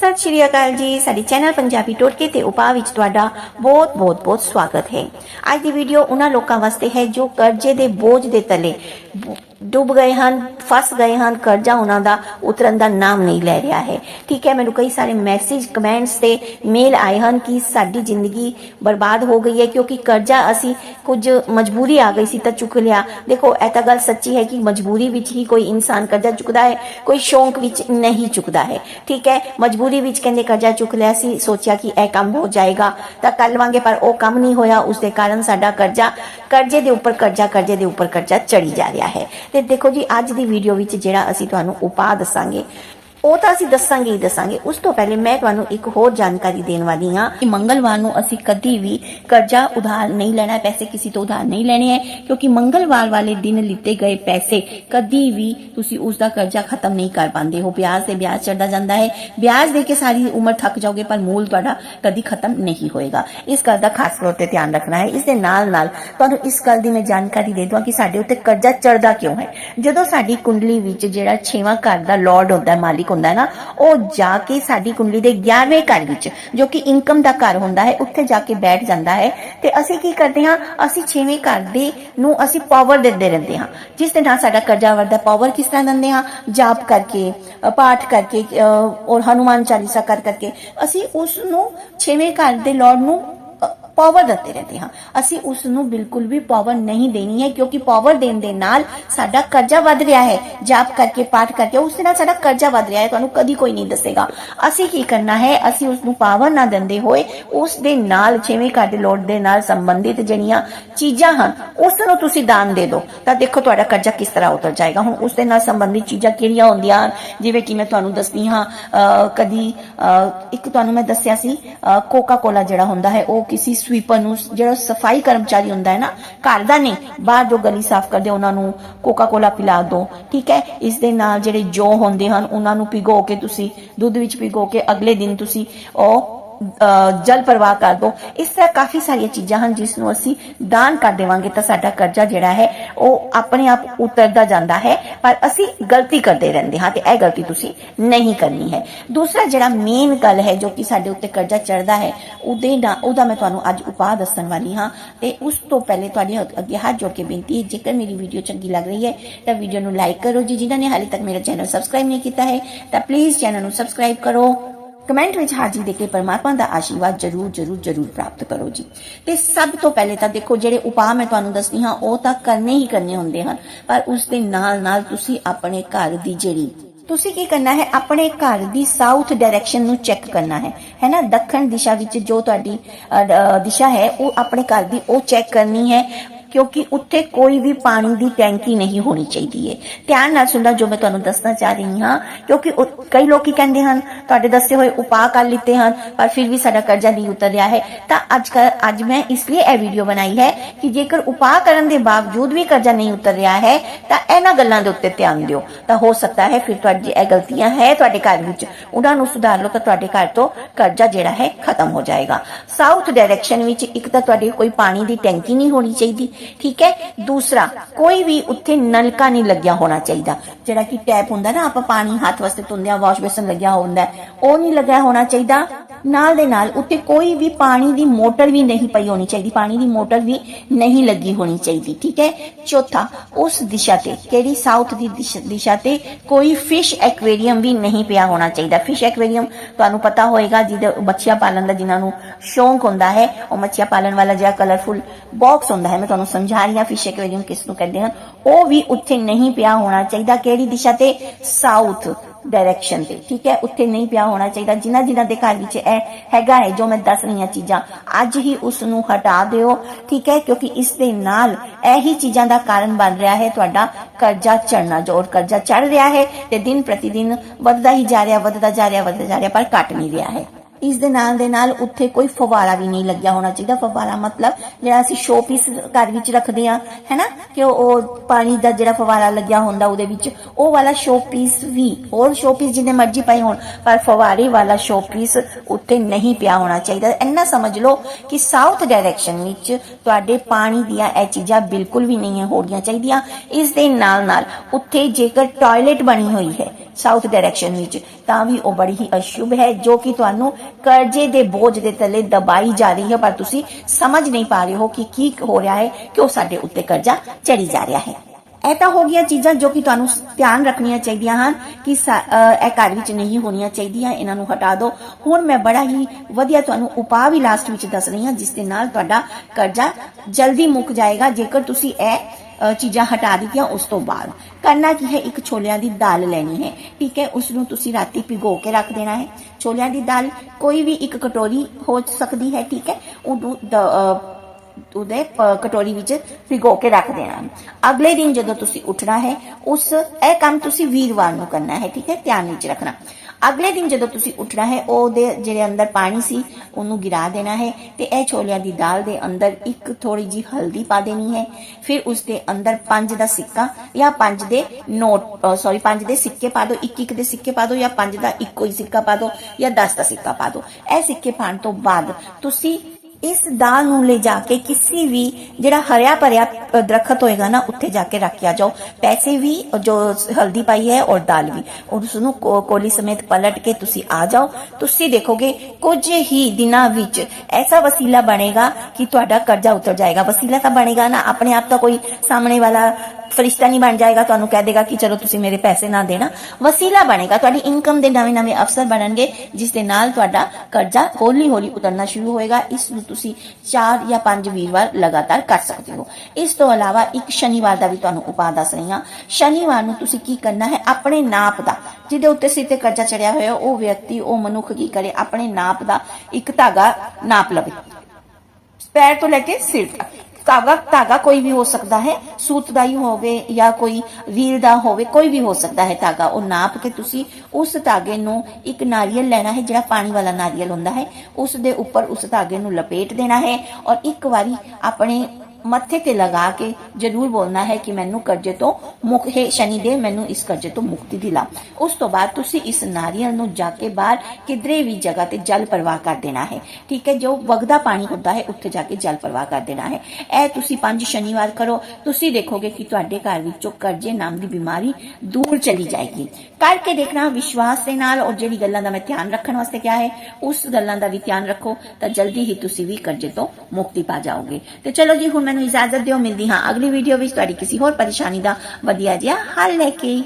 ਸਤਿ ਸ਼੍ਰੀ ਅਕਾਲ ਜੀ। ਸਾਡੇ ਚੈਨਲ ਪੰਜਾਬੀ ਟੋਟਕੇ ਤੇ ਉਪਾਅ ਵਿੱਚ ਤੁਹਾਡਾ ਬਹੁਤ ਬਹੁਤ ਬਹੁਤ ਸਵਾਗਤ ਹੈ। ਅੱਜ ਦੀ ਵੀਡੀਓ ਉਹਨਾਂ ਲੋਕਾਂ ਵਾਸਤੇ ਹੈ ਜੋ ਕਰਜ਼ੇ ਦੇ ਬੋਝ ਦੇ ਤਲੇ ਡੁੱਬ ਗਏ ਹਨ, ਫਸ ਗਏ ਹਨ, ਕਰਜ਼ਾ ਉਹਨਾਂ ਦਾ ਉਤਰਨ ਦਾ ਨਾਮ ਨਹੀਂ ਲੈ ਰਿਹਾ ਹੈ। ਠੀਕ ਹੈ, ਮੈਨੂੰ ਕਈ ਸਾਰੇ ਮੈਸੇਜ ਕਮੈਂਟਸ ਤੇ ਮੇਲ ਆਏ ਹਨ ਕਿ ਸਾਡੀ ਜ਼ਿੰਦਗੀ ਬਰਬਾਦ ਹੋ ਗਈ ਹੈ ਕਿਉਂਕਿ ਕਰਜ਼ਾ ਅਸੀਂ ਕੁਝ ਮਜਬੂਰੀ ਆ ਗਈ ਸੀ ਤਾਂ ਚੁੱਕ ਲਿਆ। ਦੇਖੋ, ਇਹ ਤਾਂ ਗੱਲ ਸੱਚੀ ਹੈ ਕਿ ਮਜਬੂਰੀ ਵਿੱਚ ਹੀ ਕੋਈ ਇਨਸਾਨ ਕਰਜ਼ਾ ਚੁੱਕਦਾ ਹੈ, ਕੋਈ ਸ਼ੌਂਕ ਵਿੱਚ ਨਹੀਂ ਚੁੱਕਦਾ ਹੈ। ਠੀਕ ਹੈ, ਮਜਬੂਰੀ ਵਿੱਚ ਕਹਿੰਦੇ ਕਰਜ਼ਾ ਚੁੱਕ ਲਿਆ ਸੀ, ਸੋਚਿਆ ਕਿ ਇਹ ਕੰਮ ਹੋ ਜਾਏਗਾ। ਤਾਂ ਕਰ ਲਵਾਂਗੇ, ਪਰ ਉਹ ਕੰਮ ਨਹੀਂ ਹੋਇਆ ਉਸ ਦੇ ਕਾਰਨ ਸਾਡਾ ਕਰਜ਼ਾ ਕਰਜ਼ੇ ਦੇ ਉੱਪਰ ਕਰਜ਼ਾ, ਕਰਜ਼ੇ ਦੇ ਉੱਪਰ ਕਰਜ਼ਾ ਚੜੀ ਜਾ ਰਿਹਾ ਹੈ। ਤੇ ਦੇਖੋ ਜੀ ਅੱਜ ਦੀ ਵੀਡੀਓ ਵਿੱਚ ਜਿਹੜਾ ਅਸੀਂ ਤੁਹਾਨੂੰ ਉਪਾਅ ਦੱਸਾਂਗੇ ਉਹ ਤਾਂ ਅਸੀਂ ਦੱਸਾਂਗੇ ਹੀ ਦੱਸਾਂਗੇ। ਉਸ ਤੋਂ ਪਹਿਲੇ ਮੈਂ ਤੁਹਾਨੂੰ ਇੱਕ ਹੋਰ ਜਾਣਕਾਰੀ ਦੇਣ ਵਾਲੀ ਹਾਂ ਕਿ ਮੰਗਲਵਾਰ ਨੂੰ ਅਸੀਂ ਕਦੀ ਵੀ ਕਰਜ਼ਾ ਉਧਾਰ ਨਹੀਂ ਲੈਣਾ, ਪੈਸੇ ਕਿਸੇ ਤੋਂ ਉਧਾਰ ਨਹੀਂ ਲੈਣੇ ਹੈ, ਕਿਉਂਕਿ ਮੰਗਲਵਾਰ ਵਾਲੇ ਦਿਨ ਲਿੱਤੇ ਗਏ ਪੈਸੇ ਕਦੀ ਵੀ ਤੁਸੀਂ ਉਸ ਦਾ ਕਰਜ਼ਾ ਖਤਮ ਨਹੀਂ ਕਰ ਪਾਉਂਦੇ ਹੋ। ਵਿਆਜ ਤੇ ਵਿਆਜ ਚੜਦਾ ਜਾਂਦਾ ਹੈ। ਵਿਆਜ ਦੇ ਕੇ ਸਾਰੀ ਉਮਰ ਥੱਕ ਜਾਓਗੇ, ਪਰ ਮੂਲ ਤੁਹਾਡਾ ਕਦੀ ਖਤਮ ਨਹੀਂ ਹੋਏਗਾ। ਇਸ ਗੱਲ ਦਾ ਖਾਸ ਤੌਰ ਤੇ ਧਿਆਨ ਰੱਖਣਾ ਹੈ। ਇਸ ਦੇ ਨਾਲ ਨਾਲ ਤੁਹਾਨੂੰ ਇਸ ਗੱਲ ਦੀ ਮੈਂ ਜਾਣਕਾਰੀ ਦੇ ਦਵਾਂ ਕਿ ਸਾਡੇ ਉੱਤੇ ਕਰਜ਼ਾ ਚੜਦਾ ਕਿਉਂ ਹੈ। ਜਦੋਂ ਸਾਡੀ ਕੁੰਡਲੀ ਵਿੱਚ ਜਿਹੜਾ 6ਵਾਂ ਘਰ ਦਾ ਲਾਰਡ ਹੁੰਦਾ ਹੈ, ਮਾਲਿਕ ਹੁੰਦਾ ਨਾ ਉਹ ਜਾ ਕੇ ਸਾਡੀ ਕੁੰਡਲੀ ਦੇ 11ਵੇਂ ਘਰ ਵਿੱਚ ਜੋ ਕਿ ਇਨਕਮ ਦਾ ਘਰ ਹੁੰਦਾ ਹੈ ਉੱਥੇ ਜਾ ਕੇ ਬੈਠ ਜਾਂਦਾ ਹੈ ਤੇ ਅਸੀਂ ਕੀ ਕਰਦੇ ਹਾਂ ਅਸੀਂ 6ਵੇਂ ਘਰ ਦੇ ਨੂੰ ਅਸੀਂ ਪਾਵਰ ਦਿੰਦੇ ਰਹਿੰਦੇ ਹਾਂ। ਜਿਸ ਦੇ ਨਾਲ ਸਾਡਾ ਕਰਜ਼ਾ ਵਰਦਾ ਪਾਵਰ ਕਿਸ ਤਰ੍ਹਾਂ ਦਿੰਦੇ ਹਾਂ? ਜਾਪ ਕਰਕੇ ਪਾਠ ਕਰਕੇ ਅ, ਔਰ ਹਨੂਮਾਨ ਚਾਲੀਸਾ ਕਰ ਕਰਕੇ ਅਸੀਂ ਉਸ ਨੂੰ 6ਵੇਂ ਘਰ ਦੇ ਲੋੜ ਨੂੰ ਪਾਵਰ ਦਿੰਦੇ ਰਹਿੰਦੇ ਹਾਂ। ਅਸੀਂ ਉਸ ਨੂੰ ਬਿਲਕੁਲ ਵੀ ਪਾਵਰ ਨਹੀਂ ਦੇਣੀ ਹੈ, ਕਿਉਂਕਿ ਪਾਵਰ ਦੇਣ ਦੇ ਨਾਲ ਸਾਡਾ ਕਰਜ਼ਾ ਵੱਧ ਰਿਹਾ ਹੈ। ਜਾਪ ਕਰਕੇ, ਪਾਠ ਕਰਕੇ ਉਸ ਦੇ ਨਾਲ ਸਾਡਾ ਕਰਜ਼ਾ ਵੱਧ ਰਿਹਾ ਹੈ, ਤੁਹਾਨੂੰ ਕਦੀ ਕੋਈ ਨਹੀਂ ਦੱਸੇਗਾ। ਅਸੀਂ ਕੀ ਕਰਨਾ ਹੈ? ਅਸੀਂ ਉਸ ਨੂੰ ਪਾਵਰ ਨਾ ਦਿੰਦੇ ਹੋਏ ਉਸ ਦੇ ਨਾਲ ਛੇਵੇਂ ਘਰ ਲੋੜ ਦੇ ਨਾਲ ਸੰਬੰਧਿਤ ਜਿਹੜੀਆਂ ਚੀਜ਼ਾਂ ਹਨ, ਉਸ ਨੂੰ ਤੁਸੀਂ ਦਾਨ ਦੇ ਦਿਓ। ਤਾਂ ਦੇਖੋ ਤੁਹਾਡਾ ਕਰਜ਼ਾ ਕਿਸ ਤਰ੍ਹਾਂ ਉਤਰ ਜਾਏਗਾ। ਹੁਣ ਉਸ ਦੇ ਨਾਲ ਸੰਬੰਧਿਤ ਚੀਜ਼ਾਂ ਕਿਹੜੀਆਂ ਹੁੰਦੀਆਂ ਹਨ? ਜਿਵੇਂ ਕਿ ਮੈਂ ਤੁਹਾਨੂੰ ਦੱਸਦੀ ਹਾਂ, ਅਹ ਕਦੀ, ਅਹ ਇੱਕ ਤੁਹਾਨੂੰ ਮੈਂ ਦੱਸਿਆ ਸੀ ਕੋਕਾ ਕੋਲਾ ਜਿਹੜਾ ਹੁੰਦਾ ਹੈ, ਉਹ ਕਿਸੇ ਸਵੀਪਰ ਨੂੰ ਜਿਹੜਾ ਸਫ਼ਾਈ ਕਰਮਚਾਰੀ ਹੁੰਦਾ ਹੈ ਨਾ, ਘਰ ਦਾ ਨਹੀਂ, ਬਾਹਰ ਜੋ ਗਲੀ ਸਾਫ਼ ਕਰਦੇ ਉਹਨਾਂ ਨੂੰ ਕੋਕਾ ਕੋਲਾ ਪਿਲਾ ਦਿਓ ਠੀਕ ਹੈ? ਇਸ ਦੇ ਨਾਲ ਜਿਹੜੇ ਜੋ ਹੁੰਦੇ ਹਨ, ਉਹਨਾਂ ਨੂੰ ਭਿਗੋ ਕੇ ਤੁਸੀਂ, ਦੁੱਧ ਵਿੱਚ ਭਿਗੋ ਕੇ ਅਗਲੇ ਦਿਨ ਤੁਸੀਂ ਉਹ ਜਲ ਪ੍ਰਵਾਹ ਕਰ ਦੋ। ਇਸ ਤਰ੍ਹਾਂ ਕਾਫੀ ਸਾਰੀਆਂ ਚੀਜ਼ਾਂ ਹਨ ਜਿਸ ਨੂੰ ਅਸੀਂ ਦਾਨ ਕਰ ਦੇਵਾਂਗੇ ਤਾਂ ਸਾਡਾ ਕਰਜ਼ਾ ਜਿਹੜਾ ਹੈ, ਉਹ ਆਪਣੇ ਆਪ ਉਤਰਦਾ ਜਾਂਦਾ ਹੈ। ਪਰ ਅਸੀਂ ਗਲਤੀ ਕਰਦੇ ਰਹਿੰਦੇ ਹਾਂ ਤੇ ਇਹ ਗਲਤੀ ਤੁਸੀਂ ਨਹੀਂ ਕਰਨੀ ਹੈ। ਦੂਸਰਾ ਜਿਹੜਾ ਮੇਨ ਗੱਲ ਹੈ ਜੋ ਕਿ ਸਾਡੇ ਉੱਤੇ ਕਰਜ਼ਾ ਚੜਦਾ ਹੈ, ਉਹਦੇ ਨਾ, ਉਹਦਾ ਮੈਂ ਤੁਹਾਨੂੰ ਅੱਜ ਉਪਾਅ ਦੱਸਣ ਵਾਲੀ ਹਾਂ ਤੇ ਉਸ ਤੋਂ ਪਹਿਲੇ ਤੁਹਾਡੀ ਅੱਗੇ ਹੱਥ ਜੋੜ ਕੇ ਬੇਨਤੀ ਹੈ, ਜੇਕਰ ਮੇਰੀ ਵੀਡੀਓ ਚੰਗੀ ਲੱਗ ਰਹੀ ਹੈ, ਤਾਂ ਵੀਡੀਓ ਨੂੰ ਲਾਈਕ ਕਰੋ। ਜੀ, ਜਿਨ੍ਹਾਂ ਨੇ ਹਾਲੇ ਤੱਕ ਮੇਰਾ ਚੈਨਲ ਸਬਸਕ੍ਰਾਈਬ ਨਹੀਂ ਕੀਤਾ ਹੈ, ਤਾਂ ਪਲੀਜ਼ ਚੈਨਲ ਨੂੰ ਸਬਸਕ੍ਰਾਈਬ ਕਰੋ। ਕਮੈਂਟ ਵਿੱਚ ਹਾਜ਼ਰੀ ਦੇ ਕੇ ਪਰਮਾਤਮਾ ਦਾ ਆਸ਼ੀਰਵਾਦ ਜਰੂਰ ਜਰੂਰ ਜਰੂਰ ਪ੍ਰਾਪਤ ਕਰੋ ਜੀ। ਤੇ ਸਭ ਤੋਂ ਪਹਿਲੇ ਤਾਂ ਦੇਖੋ, ਜਿਹੜੇ ਉਪਾਅ ਮੈਂ ਤੁਹਾਨੂੰ ਦੱਸਦੀ ਹਾਂ, ਉਹ ਤਾਂ ਕਰਨੇ ਹੀ ਕਰਨੇ ਹੁੰਦੇ ਹਨ, ਪਰ ਉਸ ਦੇ ਨਾਲ ਨਾਲ ਤੁਸੀਂ ਆਪਣੇ ਘਰ ਦੀ ਜਿਹੜੀ, ਤੁਸੀਂ ਕੀ ਕਰਨਾ ਹੈ, ਆਪਣੇ ਘਰ ਦੀ ਸਾਊਥ ਡਾਇਰੈਕਸ਼ਨ ਨੂੰ ਚੈੱਕ ਕਰਨਾ ਹੈ। ਹੈ ਨਾ? ਦੱਖਣ ਦਿਸ਼ਾ ਵਿੱਚ ਜੋ ਤੁਹਾਡੀ ਦਿਸ਼ਾ ਹੈ, ਉਹ ਆਪਣੇ ਘਰ ਦੀ, ਉਹ ਚੈੱਕ ਕਰਨੀ ਹੈ। ਕਿਉਂਕਿ ਉੱਥੇ ਕੋਈ ਵੀ ਪਾਣੀ ਦੀ ਟੈਂਕੀ ਨਹੀਂ ਹੋਣੀ ਚਾਹੀਦੀ ਹੈ ਧਿਆਨ ਨਾਲ ਸੁਣਨਾ ਜੋ ਮੈਂ ਤੁਹਾਨੂੰ ਦੱਸਣਾ ਚਾਹ ਰਹੀ ਹਾਂ, ਕਿਉਂਕਿ ਕਈ ਲੋਕੀ ਕਹਿੰਦੇ ਹਨ, ਤੁਹਾਡੇ ਦੱਸੇ ਹੋਏ ਉਪਾਅ ਕਰ ਲਿੱਤੇ ਹਨ, ਪਰ ਫਿਰ ਵੀ ਸਾਡਾ ਕਰਜ਼ਾ ਨਹੀਂ ਉਤਰ ਰਿਹਾ ਹੈ। ਤਾਂ ਅੱਜ ਕੱਲ ਅੱਜ ਮੈਂ ਇਸ ਲਈ ਇਹ ਵੀਡੀਓ ਬਣਾਈ ਹੈ ਕਿ ਜੇਕਰ ਉਪਾਅ ਕਰਨ ਦੇ ਬਾਵਜੂਦ ਵੀ ਕਰਜ਼ਾ ਨਹੀਂ ਉਤਰ ਰਿਹਾ ਹੈ, ਤਾਂ ਇਹਨਾਂ ਗੱਲਾਂ ਦੇ ਉੱਤੇ ਧਿਆਨ ਦਿਓ। ਤਾਂ ਹੋ ਸਕਦਾ ਹੈ ਫਿਰ ਤੁਹਾਡੀ ਇਹ ਗਲਤੀਆਂ ਹੈ ਤੁਹਾਡੇ ਘਰ ਵਿੱਚ, ਉਹਨਾਂ ਨੂੰ ਸੁਧਾਰ ਲਓ ਤਾਂ ਤੁਹਾਡੇ ਘਰ ਤੋਂ ਕਰਜ਼ਾ ਜਿਹੜਾ ਹੈ ਖਤਮ ਹੋ ਜਾਏਗਾ। ਸਾਊਥ ਡਾਇਰੈਕਸ਼ਨ ਵਿੱਚ ਇੱਕ ਤਾਂ ਤੁਹਾਡੇ ਕੋਈ ਪਾਣੀ ਦੀ ਟੈਂਕੀ ਨਹੀਂ ਹੋਣੀ ਚਾਹੀਦੀ ਠੀਕ ਹੈ? ਦੂਸਰਾ, ਕੋਈ ਵੀ ਉੱਥੇ ਨਲਕਾ ਨਹੀਂ ਲੱਗਿਆ ਹੋਣਾ ਚਾਹੀਦਾ। ਜਿਹੜਾ ਕਿ ਟੈਪ ਹੁੰਦਾ ਨਾ, ਆਪਾਂ ਪਾਣੀ ਹੱਥ ਵਾਸਤੇ ਧੁੰਦੇ ਆ ਵਾਸ਼ ਬੇਸਨ ਲੱਗਿਆ ਹੁੰਦਾ ਉਹ ਨਹੀਂ ਲੱਗਿਆ ਹੋਣਾ ਚਾਹੀਦਾ। ਨਾਲ ਦੇ ਨਾਲ ਉੱਤੇ ਕੋਈ ਵੀ ਪਾਣੀ ਦੀ ਮੋਟਰ ਵੀ ਨਹੀਂ ਪਈ ਹੋਣੀ ਚਾਹੀਦੀ, ਪਾਣੀ ਦੀ ਮੋਟਰ ਵੀ ਨਹੀਂ ਲੱਗੀ ਹੋਣੀ ਚਾਹੀਦੀ, ਠੀਕ ਹੈ? ਚੌਥਾ, ਉਸ ਦਿਸ਼ਾ ਤੇ, ਕਿਹੜੀ ਸਾਊਥ ਦੀ ਦਿਸ਼ਾ ਤੇ ਕੋਈ ਫਿਸ਼ ਐਕਵੇਰੀਅਮ ਵੀ ਨਹੀਂ ਪਿਆ ਹੋਣਾ ਚਾਹੀਦਾ। ਫਿਸ਼ ਐਕਵੇਰੀਅਮ ਤੁਹਾਨੂੰ ਪਤਾ ਹੋਏਗਾ, ਜਿਹਦੇ ਮੱਛੀਆਂ ਪਾਲਣ ਦਾ ਜਿਨ੍ਹਾਂ ਨੂੰ ਸ਼ੌਂਕ ਹੁੰਦਾ ਹੈ, ਉਹ ਮੱਛੀਆਂ ਪਾਲਣ ਵਾਲਾ ਜਿਹਾ ਕਲਰਫੁਲ ਬਾਕਸ ਹੁੰਦਾ ਹੈ, ਮੈਂ ਤੁਹਾਨੂੰ ਸਮਝਾ ਰਹੀ ਹਾਂ ਫਿਸ਼ ਐਕਵੇਰੀਅਮ ਕਿਸ ਨੂੰ ਕਹਿੰਦੇ ਹਨ। ਉਹ ਵੀ ਉੱਥੇ ਨਹੀਂ ਪਿਆ ਹੋਣਾ ਚਾਹੀਦਾ। ਕਿਹੜੀ ਦਿਸ਼ਾ ਤੇ? ਸਾਊਥ ਡਾਇਰੈਕਸ਼ਨ ਤੇ, ਠੀਕ ਹੈ? ਉੱਥੇ ਨਹੀਂ ਪਿਆ ਹੋਣਾ ਚਾਹੀਦਾ। ਜਿਨ੍ਹਾਂ ਜਿਨ੍ਹਾਂ ਦੇ ਘਰ ਵਿੱਚ ਇਹ ਹੈਗਾ ਹੈ, ਜੋ ਮੈਂ ਦੱਸ ਰਹੀ ਹਾਂ ਚੀਜ਼ਾਂ, ਅੱਜ ਹੀ ਉਸ ਨੂੰ ਹਟਾ ਦਿਓ, ਠੀਕ ਹੈ? ਕਿਉਂਕਿ ਇਸ ਦੇ ਨਾਲ ਇਹੀ ਚੀਜ਼ਾਂ ਦਾ ਕਾਰਨ ਬਣ ਰਿਹਾ ਹੈ, ਤੁਹਾਡਾ ਕਰਜ਼ਾ ਚੜਨਾ ਜੋ ਕਰਜ਼ਾ ਚੜ ਰਿਹਾ ਹੈ ਤੇ ਦਿਨ ਪ੍ਰਤੀ ਦਿਨ ਵੱਧਦਾ ਹੀ ਜਾ ਰਿਹਾ, ਵੱਧਦਾ ਜਾ ਰਿਹਾ, ਵੱਧਦਾ ਜਾ ਰਿਹਾ, ਪਰ ਘਟ ਨਹੀਂ ਰਿਹਾ ਹੈ। ਇਸ ਦੇ ਨਾਲ ਦੇ ਨਾਲ ਉੱਥੇ ਕੋਈ ਫਵਾਰਾ ਵੀ ਨਹੀਂ ਲੱਗਿਆ ਹੋਣਾ ਚਾਹੀਦਾ। ਫਵਾਰਾ ਮਤਲਬ ਜਿਹੜਾ ਅਸੀਂ ਸ਼ੋਪੀਸ ਘਰ ਵਿੱਚ ਰੱਖਦੇ ਆ ਹੈਨਾ? ਕਿ ਉਹ- ਪਾਣੀ ਦਾ ਜਿਹੜਾ ਫਵਾਰਾ ਲੱਗਿਆ ਹੁੰਦਾ ਉਹਦੇ ਵਿੱਚ, ਉਹ ਵਾਲਾ ਸ਼ੋਪੀਸ ਵੀ, ਹੋਰ ਸ਼ੋਪੀਸ ਜਿੰਨੇ ਮਰਜ਼ੀ ਪਏ ਹੋਣ, ਪਰ ਫਵਾਰੇ ਵਾਲਾ ਸ਼ੋਪੀਸ ਉੱਤੇ ਨਹੀਂ ਪਿਆ ਹੋਣਾ ਚਾਹੀਦਾ। ਇੰਨਾ ਸਮਝ ਲਓ ਕਿ ਸਾਊਥ ਡਾਇਰੈਕਸ਼ਨ ਵਿੱਚ ਤੁਹਾਡੇ ਪਾਣੀ ਦੀਆਂ ਇਹ ਚੀਜ਼ਾਂ ਬਿਲਕੁਲ ਵੀ ਨਹੀਂ ਹੋਣੀਆਂ ਚਾਹੀਦੀਆਂ। ਇਸ ਦੇ ਨਾਲ ਨਾਲ ਉੱਥੇ ਜੇਕਰ ਟਾਇਲਟ ਬਣੀ ਹੋਈ ਹੈ ਸਾਊਥ ਡਾਇਰੈਕਸ਼ਨ ਵਿੱਚ, ਤਾਂ ਵੀ ਉਹ ਬੜੀ ਹੀ ਅਸ਼ੁਭ ਹੈ, ਜੋ ਕਿ ਤੁਹਾਨੂੰ ਕਰਜ਼ੇ ਦੇ ਬੋਝ ਦੇ ਥੱਲੇ ਦਬਾਈ ਜਾ ਰਹੀ ਹੈ, ਪਰ ਤੁਸੀਂ ਸਮਝ ਨਹੀਂ ਪਾ ਰਹੇ ਹੋ ਕਿ ਕੀ ਹੋ ਰਿਹਾ ਹੈ ਕਿ ਉਹ ਸਾਡੇ ਉੱਤੇ ਕਰਜ਼ਾ ਚੜੀ ਜਾ ਰਿਹਾ ਹੈ। ਇਹ ਤਾਂ ਹੋ ਗਈਆਂ ਚੀਜ਼ਾਂ ਜੋ ਕਿ ਤੁਹਾਨੂੰ ਧਿਆਨ ਰੱਖਣੀਆਂ ਚਾਹੀਦੀਆਂ ਹਨ ਕਿ ਇਹ ਘਰ ਵਿੱਚ ਨਹੀਂ ਹੋਣੀਆਂ ਚਾਹੀਦੀਆਂ, ਇਹਨਾਂ ਨੂੰ ਹਟਾ ਦਿਓ। ਹੁਣ ਮੈਂ ਬੜਾ ਹੀ ਵਧੀਆ ਤੁਹਾਨੂੰ ਉਪਾਅ ਵੀ ਲਾਸਟ ਵਿੱਚ ਦੱਸ ਰਹੀ ਹਾਂ, ਜਿਸ ਦੇ ਨਾਲ ਤੁਹਾਡਾ ਕਰਜ਼ਾ ਜਲਦੀ ਮੁੱਕ ਜਾਏਗਾ, ਜੇਕਰ ਤੁਸੀਂ ਇਹ ਚੀਜ਼ਾਂ ਹਟਾ ਦਿੱਤੀਆਂ ਉਸ ਤੋਂ ਬਾਅਦ। ਕਰਨਾ ਕੀ ਹੈ? ਇੱਕ ਛੋਲਿਆਂ ਦੀ ਦਾਲ ਲੈਣੀ ਹੈ। ਠੀਕ ਹੈ? ਉਸ ਨੂੰ ਤੁਸੀਂ ਰਾਤੀ ਭਿਗੋ ਕੇ ਰੱਖ ਦੇਣਾ ਹੈ। ਛੋਲਿਆਂ ਦੀ ਦਾਲ ਕੋਈ ਵੀ ਇੱਕ ਕਟੋਰੀ ਹੋ ਸਕਦੀ ਹੈ, ਠੀਕ ਹੈ? ਉਹਨੂੰ ਉਹਦੇ ਕਟੋਰੀ ਵਿੱਚ ਭਿਗੋ ਕੇ ਰੱਖ ਦੇਣਾ ਅਗਲੇ ਦਿਨ ਜਦੋਂ ਤੁਸੀਂ ਉੱਠਣਾ ਹੈ, ਉਸ, ਇਹ ਕੰਮ ਤੁਸੀਂ ਵੀਰਵਾਰ ਨੂੰ ਕਰਨਾ ਹੈ, ਠੀਕ ਹੈ? ਧਿਆਨ ਵਿੱਚ ਰੱਖਣਾ। ਅਗਲੇ ਦਿਨ ਜਦੋਂ ਤੁਸੀਂ ਉੱਠਣਾ ਹੈ, ਉਹਦੇ ਜਿਹੜੇ ਅੰਦਰ ਪਾਣੀ ਸੀ, ਉਹਨੂੰ ਗਿਰਾ ਦੇਣਾ ਹੈ ਤੇ ਇਹ ਛੋਲਿਆਂ ਦੀ ਦਾਲ ਦੇ ਅੰਦਰ ਇੱਕ ਥੋੜੀ ਜੀ ਹਲਦੀ ਪਾ ਦੇਣੀ ਹੈ। ਫਿਰ ਉਸ ਦੇ ਅੰਦਰ ਪੰਜ ਦਾ ਸਿੱਕਾ ਜਾਂ ਪੰਜ ਦੇ ਨੋਟ ਸੌਰੀ ਪੰਜ ਦੇ ਸਿੱਕੇ ਪਾ ਦਿਓ ਇੱਕ ਇੱਕ ਦੇ ਸਿੱਕੇ ਪਾ ਦਿਓ ਜਾਂ ਪੰਜ ਦਾ ਇੱਕੋ ਹੀ ਸਿੱਕਾ ਪਾ ਦਿਓ ਜਾਂ 10 ਦਾ ਸਿੱਕਾ ਪਾ ਦਿਓ। ਇਹ ਸਿੱਕੇ ਪਾਣ ਤੋਂ ਬਾਅਦ ਤੁਸੀਂ ਇਸ ਦਾਲ ਨੂੰ ਲੈ ਜਾ ਕੇ ਕਿਸੇ ਵੀ ਜਿਹੜਾ ਹਰਿਆ ਭਰਿਆ ਦਰਖਤ ਹੋਏਗਾ ਨਾ, ਉੱਥੇ ਜਾ ਕੇ ਰੱਖਿਆ ਜਾਓ। ਪੈਸੇ ਵੀ ਜੋ ਹਲਦੀ ਪਾਈ ਹੈ ਔਰ ਦਾਲ ਵੀ। ਔਰ ਉਸ ਨੂੰ ਕੋਲੀ ਸਮੇਤ ਪਲਟ ਕੇ ਤੁਸੀਂ ਆ ਜਾਓ। ਤੁਸੀਂ ਦੇਖੋਗੇ, ਕੁਝ ਹੀ ਦਿਨਾਂ ਵਿੱਚ ਐਸਾ ਵਸੀਲਾ ਬਣੇਗਾ ਕਿ ਤੁਹਾਡਾ ਕਰਜ਼ਾ ਉਤਰ ਜਾਏਗਾ। ਵਸੀਲਾ ਤਾਂ ਬਣੇਗਾ ਨਾ, ਆਪਣੇ ਆਪ ਤਾਂ ਕੋਈ ਸਾਹਮਣੇ ਵਾਲਾ ਫਰਿਸ਼ਤਾ ਨਹੀਂ ਬਣ ਜਾਏਗਾ, ਤੁਹਾਨੂੰ ਕਹਿ ਦੇਗਾ ਕਿ ਚਲੋ ਤੁਸੀਂ ਮੇਰੇ ਪੈਸੇ ਨਾ ਦੇਣਾ। ਵਸੀਲਾ ਬਣੇਗਾ, ਤੁਹਾਡੀ ਇਨਕਮ ਦੇ ਨਵੇਂ ਨਵੇਂ ਅਫਸਰ ਬਣਨਗੇ, ਜਿਸ ਦੇ ਨਾਲ ਤੁਹਾਡਾ ਕਰਜ਼ਾ ਹੌਲੀ ਹੌਲੀ ਉਤਰਨਾ ਸ਼ੁਰੂ ਹੋਏਗਾ। ਇਸ ਨੂੰ ਤੁਸੀਂ 4 ਜਾਂ 5 ਵੀਰਵਾਰ ਲਗਾਤਾਰ ਕਰ ਸਕਦੇ ਹੋ। ਇਸ ਤੋਂ ਇਲਾਵਾ ਇੱਕ ਸ਼ਨੀਵਾਰ ਦਾ ਵੀ ਤੁਹਾਨੂੰ ਉਪਾਅ ਦੱਸ ਰਹੀ ਹਾਂ। ਸ਼ਨੀਵਾਰ ਨੂੰ ਤੁਸੀਂ ਕੀ ਕਰਨਾ ਹੈ? ਆਪਣੇ ਨਾਪ ਦਾ। ਜਿਹਦੇ ਉੱਤੇ ਸਿਰ ਤੇ ਕਰਜ਼ਾ ਚੜਿਆ ਹੋਇਆ, ਉਹ ਵਿਅਕਤੀ, ਉਹ ਮਨੁੱਖ ਕੀ ਕਰੇ? ਆਪਣੇ ਨਾਪ ਦਾ ਇੱਕ ਧਾਗਾ ਨਾਪ ਲਵੇ। ਪੈਰ ਤੋਂ ਲੈ ਕੇ ਸਿਰ ਤੱਕ। ਧਾਗਾ ਧਾਗਾ ਕੋਈ ਵੀ ਹੋ ਸਕਦਾ ਹੈ ਸੂਤ ਦਾ ਹੀ ਹੋਵੇ ਜਾਂ ਕੋਈ ਰੀਲ ਦਾ ਹੋਵੇ, ਕੋਈ ਵੀ ਹੋ ਸਕਦਾ ਹੈ ਧਾਗਾ। ਉਹ ਨਾਪ ਕੇ ਤੁਸੀਂ ਉਸ ਧਾਗੇ ਨੂੰ ਇੱਕ ਨਾਰੀਅਲ ਲੈਣਾ ਹੈ, ਜਿਹੜਾ ਪਾਣੀ ਵਾਲਾ ਨਾਰੀਅਲ ਹੁੰਦਾ ਹੈ, ਉਸ ਦੇ ਉੱਪਰ ਉਸ ਧਾਗੇ ਨੂੰ ਲਪੇਟ ਦੇਣਾ ਹੈ ਔਰ ਇੱਕ ਵਾਰੀ ਆਪਣੇ ਮੱਥੇ ਤੇ ਲਗਾ ਕੇ ਜਰੂਰ ਬੋਲਣਾ ਹੈ ਕਿ ਮੈਨੂੰ ਕਰਜ਼ੇ ਤੋਂ ਮੁਕ, ਹੈ ਸ਼ਨੀ ਦੇ ਮੈਨੂੰ ਇਸ ਕਰਜ਼ੇ ਤੋਂ ਮੁਕਤੀ ਦਿਲਾ। ਉਸ ਤੋਂ ਬਾਅਦ ਤੁਸੀਂ ਇਸ ਨਾਰੀਅਲ ਨੂੰ ਜਾ ਕੇ ਬਾਹਰ ਕਿਧਰੇ ਵੀ ਜਗ੍ਹਾ ਤੇ ਜਲ ਪ੍ਰਵਾਹ ਕਰ ਦੇਣਾ ਹੈ। ਠੀਕ ਹੈ, ਜੋ ਵਗਦਾ ਪਾਣੀ ਹੁੰਦਾ ਹੈ, ਉੱਥੇ ਜਾ ਕੇ ਜਲ ਪ੍ਰਵਾਹ ਕਰ ਦੇਣਾ ਹੈ। ਇਹ ਤੁਸੀਂ ਪੰਜ ਸ਼ਨੀਵਾਰ ਕਰੋ। ਤੁਸੀਂ ਦੇਖੋਗੇ ਕਿ ਤੁਹਾਡੇ ਘਰ ਵਿੱਚੋਂ ਕਰਜ਼ੇ ਨਾਮ ਦੀ ਬਿਮਾਰੀ ਦੂਰ ਚਲੀ ਜਾਏਗੀ। ਕਰਕੇ ਦੇਖਣਾ, ਵਿਸ਼ਵਾਸ ਦੇ ਨਾਲ ਔਰ ਜਿਹੜੀ ਗੱਲਾਂ ਦਾ ਮੈਂ ਧਿਆਨ ਰੱਖਣ ਵਾਸਤੇ ਕਿਹਾ ਹੈ, ਉਸ ਗੱਲਾਂ ਦਾ ਵੀ ਧਿਆਨ ਰੱਖੋ ਤਾਂ ਜਲਦੀ ਹੀ ਤੁਸੀਂ ਵੀ ਕਰਜ਼ੇ ਤੋਂ ਮੁਕਤੀ ਪਾ ਜਾਓਗੇ। ਤੇ ਚਲੋ ਜੀ, ਹੁਣ ਮੈਨੂੰ ਇਜਾਜ਼ਤ ਦਿਓ, ਮਿਲਦੀ ਹਾਂ ਅਗਲੀ ਵੀਡੀਓ ਵਿੱਚ। ਤੁਹਾਡੀ ਕਿਸੇ ਹੋਰ ਪਰੇਸ਼ਾਨੀ ਦਾ ਵਧੀਆ ਜਿਹਾ ਹੱਲ ਲੈ ਕੇ।